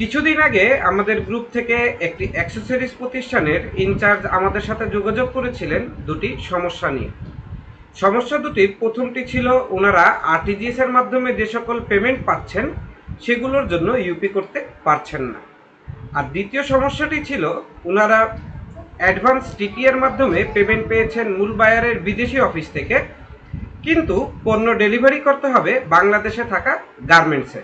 কিছুদিন আগে আমাদের গ্রুপ থেকে একটি অ্যাক্সেসরিজ প্রতিষ্ঠানের ইনচার্জ আমাদের সাথে যোগাযোগ করেছিলেন দুটি সমস্যা নিয়ে। সমস্যা দুটির প্রথমটি ছিল ওনারা আরটিজিএস এর মাধ্যমে যে সকল পেমেন্ট পাচ্ছেন, সেগুলোর জন্য ইউপি করতে পারছেন না। আর দ্বিতীয় সমস্যাটি ছিল ওনারা অ্যাডভান্স টিটি এর মাধ্যমে পেমেন্ট পেয়েছেন মূল বায়ারের বিদেশি অফিস থেকে, কিন্তু পণ্য ডেলিভারি করতে হবে বাংলাদেশে থাকা গার্মেন্টসে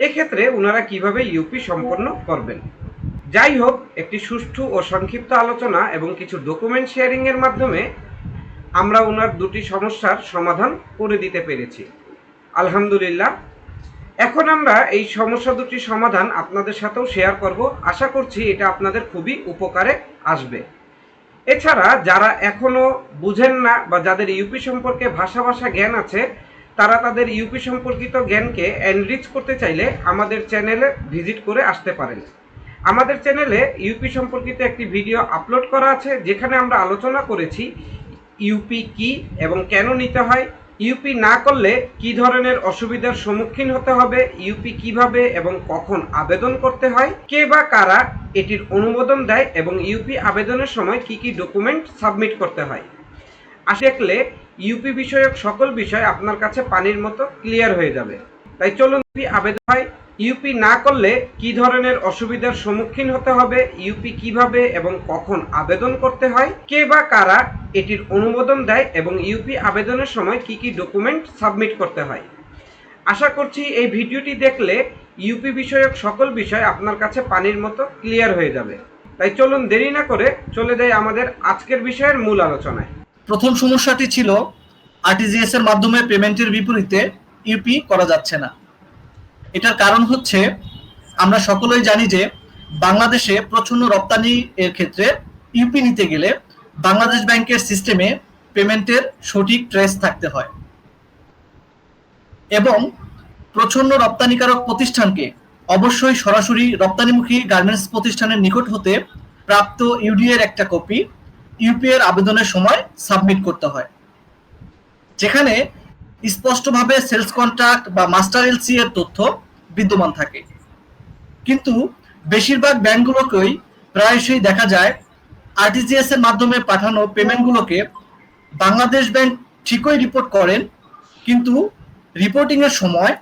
এক্ষেত্রে ওনারা কীভাবে ইউপি সম্পন্ন করবেন? যাই হোক, একটি সুষ্ঠু ও সংক্ষিপ্ত আলোচনা এবং কিছু ডকুমেন্ট শেয়ারিং এর মাধ্যমে আমরা ওনার দুটি সমস্যার সমাধান করে দিতে পেরেছি। আলহামদুলিল্লাহ। এখন আমরা এই সমস্যা দুটির সমাধান আপনাদের সাথেও শেয়ার করব। আশা করছি এটা আপনাদের খুবই উপকারে আসবে। এছাড়া যারা এখনও বুঝেন না বা যাদের ইউপি সম্পর্কে ভাষা ভাষা জ্ঞান আছে তারা তাদের ইউপি সম্পর্কিত জ্ঞানকে এনরিচ করতে চাইলে আমাদের চ্যানেলে ভিজিট করে আসতে পারেন। আমাদের চ্যানেলে ইউপি সম্পর্কিত একটি ভিডিও আপলোড করা আছে, যেখানে আমরা আলোচনা করেছি ইউপি কি এবং কেন নিতে হয় ইউপি না করলে কি ধরনের অসুবিধার সম্মুখীন হতে হবে ইউপি কীভাবে এবং কখন আবেদন করতে হয়, কে বা কারা এটির অনুমোদন দেয় এবং ইউপি আবেদনের সময় কি কি ডকুমেন্ট সাবমিট করতে হয়। আসে দেখলে ইউপি বিষয়ক সকল বিষয় আপনার কাছে পানির মতো ক্লিয়ার হয়ে যাবে। তাই চলুন আবেদন হয় ইউপি না করলে কি ধরনের অসুবিধার সম্মুখীন হতে হবে ইউপি কীভাবে এবং কখন আবেদন করতে হয়, কে বা কারা এটির অনুমোদন দেয় এবং ইউপি আবেদনের সময় কি কি ডকুমেন্ট সাবমিট করতে হয়। আশা করছি এই ভিডিওটি দেখলে ইউপি বিষয়ক সকল বিষয় আপনার কাছে পানির মতো ক্লিয়ার হয়ে যাবে। তাই চলুন দেরি না করে চলে যাই আমাদের আজকের বিষয়ের মূল আলোচনায়। প্রথম সমস্যাটি ছিল আরটিজিএস এর মাধ্যমে পেমেন্টের বিপরীতে ইউপি করা যাচ্ছে না। এটার কারণ হচ্ছে, আমরা সকলেই জানি যে বাংলাদেশে প্রচণ্ড রপ্তানি এর ক্ষেত্রে ইউপি নিতে গেলে বাংলাদেশ ব্যাংকের সিস্টেমে পেমেন্টের সঠিক ট্রেস থাকতে হয়। এবং প্রচণ্ড রপ্তানিকারক প্রতিষ্ঠানকে অবশ্যই সরাসরি রপ্তানিমুখী গার্মেন্টস প্রতিষ্ঠানের নিকট হতে প্রাপ্ত ইউডিএর একটা কপি ইউপিএর আবেদনের সময় সাবমিট করতে হয়। যেখানে স্পষ্টভাবে সেলস কন্ট্রাক্ট বা মাস্টার এলসি এর তথ্য বিদ্যমান থাকে। কিন্তু বেশিরভাগ ব্যাংকগুলোকেই প্রায়শই দেখা যায় আরটিজিএস এর মাধ্যমে পাঠানো পেমেন্টগুলোকে বাংলাদেশ ব্যাংক ঠিকই রিপোর্ট করেন, কিন্তু রিপোর্টিং এর সময়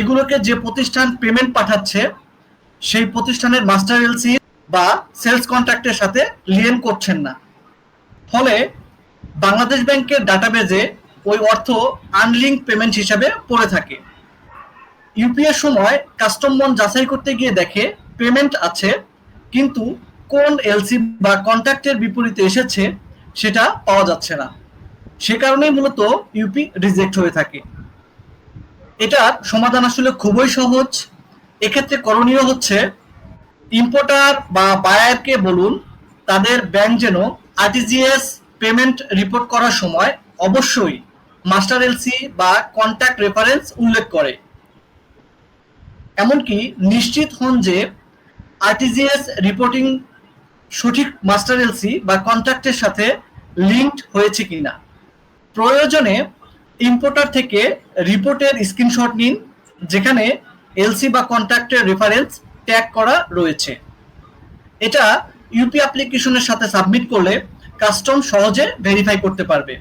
এগুলোকে যে প্রতিষ্ঠান পেমেন্ট পাঠাচ্ছে, সেই প্রতিষ্ঠানের মাস্টার এলসি বা সেলস কন্ট্রাক্টের সাথে লিয়েন করছেন না। ফলে বাংলাদেশ ব্যাংকের ডাটাবেজে ওই অর্থ আনলিঙ্ক পেমেন্ট হিসাবে পড়ে থাকে। ইউপিএর সময় কাস্টম মন যাচাই করতে গিয়ে দেখে পেমেন্ট আছে, কিন্তু কোন এলসি বা কন্ট্রাক্টের বিপরীতে এসেছে সেটা পাওয়া যাচ্ছে না। সে কারণেই মূলত ইউপি রিজেক্ট হয়ে থাকে। এটার সমাধান আসলে খুবই সহজ। এক্ষেত্রে করণীয় হচ্ছে ইম্পোর্টার বা বায়ারকে বলুন, তাদের ব্যাংক যেন আরটিজিএস পেমেন্ট রিপোর্ট করার সময় অবশ্যই মাস্টার এলসি বা কন্ট্যাক্ট রেফারেন্স উল্লেখ করে। এমনকি নিশ্চিত হন যে আরটিজিএস রিপোর্টিং সঠিক মাস্টার এলসি বা কন্ট্রাক্টের সাথে লিঙ্কড হয়েছে কিনা। প্রয়োজনে ইম্পোর্টার থেকে রিপোর্টের স্ক্রিনশট নিন, যেখানে এলসি বা কন্ট্রাক্টের রেফারেন্স ট্যাগ করা রয়েছে। এটা ইউপি অ্যাপ্লিকেশনের সাথে সাবমিট করলে কাস্টম সহজে ভেরিফাই করতে পারবে।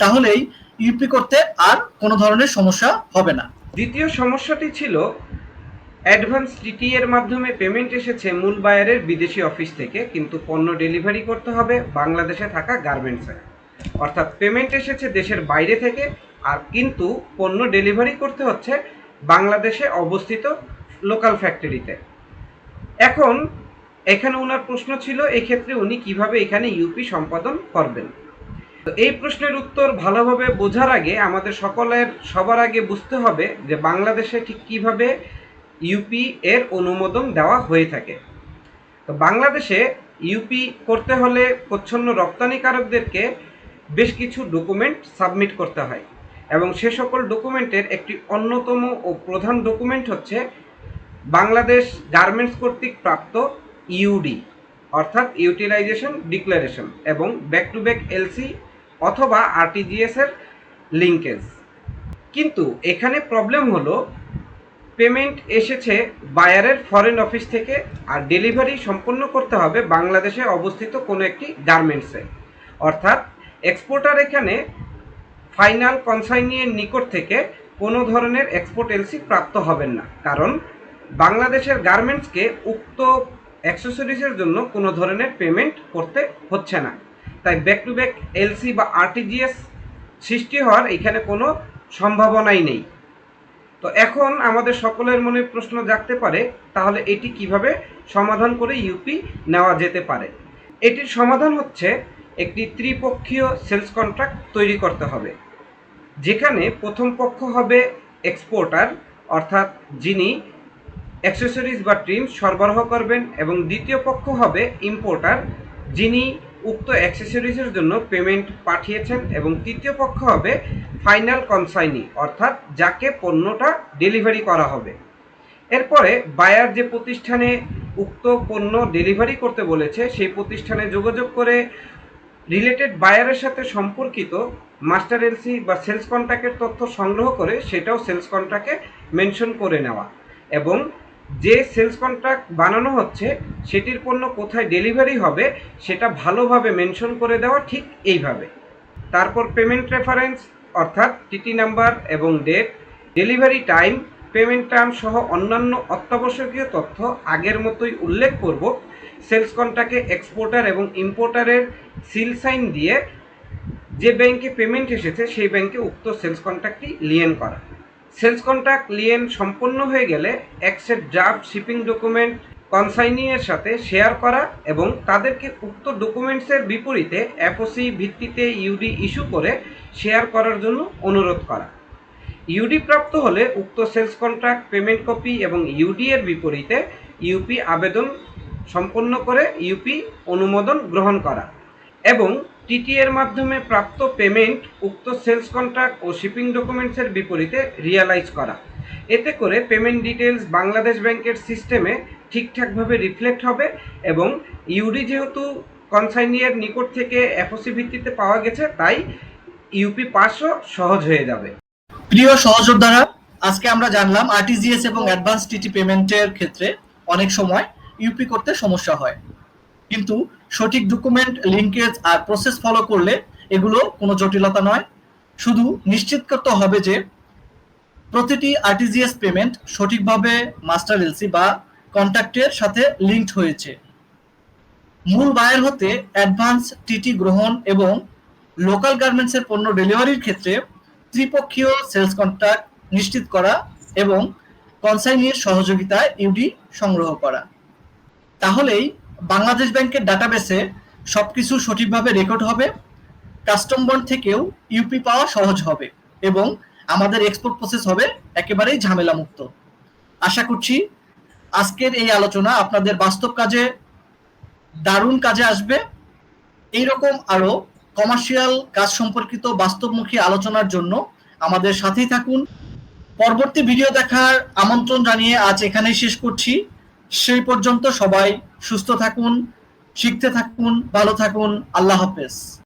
তাহলেই ইউপি করতে আর কোনো ধরনের সমস্যা হবে না। দ্বিতীয় সমস্যাটি ছিল অ্যাডভান্স টিটি এর মাধ্যমে পেমেন্ট এসেছে মূল বায়ারের বিদেশি অফিস থেকে, কিন্তু পণ্য ডেলিভারি করতে হবে বাংলাদেশে থাকা গার্মেন্টসে অর্থাৎ পেমেন্ট এসেছে দেশের বাইরে থেকে, আর কিন্তু পণ্য ডেলিভারি করতে হচ্ছে বাংলাদেশে অবস্থিত লোকাল ফ্যাক্টরিতে এখন এখানে ওনার প্রশ্ন ছিল, এক্ষেত্রে উনি কীভাবে এখানে ইউপি সম্পাদন করবেন? তো এই প্রশ্নের উত্তর ভালোভাবে বোঝার আগে আমাদের সকলের সবার আগে বুঝতে হবে যে বাংলাদেশে ঠিক কীভাবে ইউপি এর অনুমোদন দেওয়া হয়ে থাকে। তো বাংলাদেশে ইউপি করতে হলে প্রচ্ছন্ন রপ্তানিকারকদেরকে বেশ কিছু ডকুমেন্ট সাবমিট করতে হয় এবং সে সকল ডকুমেন্টের একটি অন্যতম ও প্রধান ডকুমেন্ট হচ্ছে বাংলাদেশ গার্মেন্টস কর্তৃক প্রাপ্ত ইউডি অর্থাৎ ইউটিলাইজেশন ডিক্লারেশন এবং ব্যাক টু ব্যাক এলসি অথবা আরটিজিএস এর লিঙ্কেজ কিন্তু এখানে প্রবলেম হলো পেমেন্ট এসেছে বায়ারের ফরেন অফিস থেকে আর ডেলিভারি সম্পন্ন করতে হবে বাংলাদেশে অবস্থিত কোনো একটি গার্মেন্টসে অর্থাৎ এক্সপোর্টার এখানে ফাইনাল কনসাইনিয়ের নিকট থেকে কোনো ধরনের এক্সপোর্ট এলসি প্রাপ্ত হবেন না। কারণ বাংলাদেশের গার্মেন্টসকে উক্ত অ্যাক্সেসরিজের জন্য কোনো ধরনের পেমেন্ট করতে হচ্ছে না। তাই ব্যাক টু ব্যাক এলসি বা আরটিজিএস সৃষ্টি হওয়ার এখানে কোনো সম্ভাবনাই নেই। তো এখন আমাদের সকলের মনে প্রশ্ন জাগতে পারে, তাহলে এটি কীভাবে সমাধান করে ইউপি নেওয়া যেতে পারে? এটির সমাধান হচ্ছে একটি ত্রিপক্ষীয় সেলস কন্ট্রাক্ট তৈরি করতে হবে, যেখানে প্রথম পক্ষ হবে এক্সপোর্টার অর্থাৎ যিনি অ্যাক্সেসরিজ বা ট্রিম সরবরাহ করবেন এবং দ্বিতীয় পক্ষ হবে ইম্পোর্টার যিনি উক্ত অ্যাক্সেসরিজের জন্য পেমেন্ট পাঠিয়েছেন এবং তৃতীয় পক্ষ হবে ফাইনাল কনসাইনি অর্থাৎ যাকে পণ্যটা ডেলিভারি করা হবে। এরপরে বায়ার যে প্রতিষ্ঠানে উক্ত পণ্য ডেলিভারি করতে বলেছে, সেই প্রতিষ্ঠানে যোগাযোগ করে রিলেটেড বায়ারের সাথে সম্পর্কিত মাস্টার এলসি বা সেলস কন্ট্রাক্টের তথ্য সংগ্রহ করে সেটাও সেলস কন্ট্রাক্টে মেনশন করে নেওয়া এবং যে সেলস কন্ট্রাক্ট বানানো হচ্ছে, সেটির পণ্য কোথায় ডেলিভারি হবে, সেটা ভালোভাবে মেনশন করে দেওয়া ঠিক এইভাবে। তারপর পেমেন্ট রেফারেন্স অর্থাৎ টিটি নাম্বার এবং date delivery time payment term সহ অন্যান্য অত্যাবশ্যকীয় তথ্য আগের মতোই উল্লেখ করব। সেলস কন্ট্রাক্টে এক্সপোর্টার এবং ইম্পোর্টারের সিল সাইন দিয়ে যে ব্যাংকে পেমেন্ট এসেছে, সেই ব্যাংকে উক্ত সেলস কন্ট্রাক্টটি লিয়েন করা। সেলস কন্ট্রাক্ট লিয়েন সম্পন্ন হয়ে গেলে অ্যাকসেপ্ট ড্রাফট, শিপিং ডকুমেন্ট, কনসাইনিংয়ের সাথে শেয়ার করা এবং তাদেরকে উক্ত ডকুমেন্টসের বিপরীতে অ্যাপোসি ভিত্তিতে ইউডি ইস্যু করে শেয়ার করার জন্য অনুরোধ করা। ইউডি প্রাপ্ত হলে উক্ত সেলস কন্ট্রাক্ট পেমেন্ট কপি এবং ইউডি এর বিপরীতে ইউপি আবেদন সম্পন্ন করে ইউপি অনুমোদন গ্রহণ করা এবং টিটি এর মাধ্যমে প্রাপ্ত পেমেন্ট, উক্ত সেলস কন্ট্রাক্ট ও শিপিং ডকুমেন্টসের বিপরীতে রিয়ালাইজ করা। এতে করে পেমেন্ট ডিটেলস বাংলাদেশ ব্যাংকের সিস্টেমে ঠিকঠাকভাবে রিফ্লেক্ট হবে এবং ইউডি যেহেতু কনসাইনিয়ার নিকট থেকে এফওসি ভিত্তিতে পাওয়া গেছে, তাই ইউপি পাসও সহজ হয়ে যাবে। প্রিয় সহযোদ্ধারা, আজকে আমরা জানলাম আরটিজিএস এবং অ্যাডভান্স টিটি পেমেন্টের ক্ষেত্রে অনেক সময় ইউপি করতে সমস্যা হয়। কিন্তু সঠিক ডকুমেন্ট লিঙ্কেজ আর প্রসেস ফলো করলে এগুলো কোনো জটিলতা নয়। শুধু নিশ্চিত করতে হবে যে প্রতিটি আরটিজিএস পেমেন্ট সঠিকভাবে মাস্টার এলসি বা কন্ট্যাক্টের সাথে লিঙ্কড হয়েছে। মূল বায়ার হতে অ্যাডভান্স টিটি গ্রহণ এবং লোকাল গার্মেন্টসের পণ্য ডেলিভারির ক্ষেত্রে ত্রিপক্ষীয় সেলস কন্ট্রাক্ট নিশ্চিত করা এবং কনসাইনির সহযোগিতায় ইউডি সংগ্রহ করা। তাহলেই বাংলাদেশ ব্যাংকের ডাটাবেসে সবকিছু সঠিকভাবে রেকর্ড হবে, কাস্টম বন্ড থেকেও ইউপি পাওয়া সহজ হবে এবং আমাদের এক্সপোর্ট প্রসেস হবে একেবারেই ঝামেলা মুক্ত আশা করছি আজকের এই আলোচনা আপনাদের বাস্তব কাজে দারুণ কাজে আসবে। এইরকম আরও কমার্শিয়াল কাজ সম্পর্কিত বাস্তবমুখী আলোচনার জন্য আমাদের সাথেই থাকুন। পরবর্তী ভিডিও দেখার আমন্ত্রণ জানিয়ে আজ এখানেই শেষ করছি। সেই পর্যন্ত সবাই সুস্থ থাকুন শিখতে থাকুন ভালো থাকুন। আল্লাহ হাফেজ।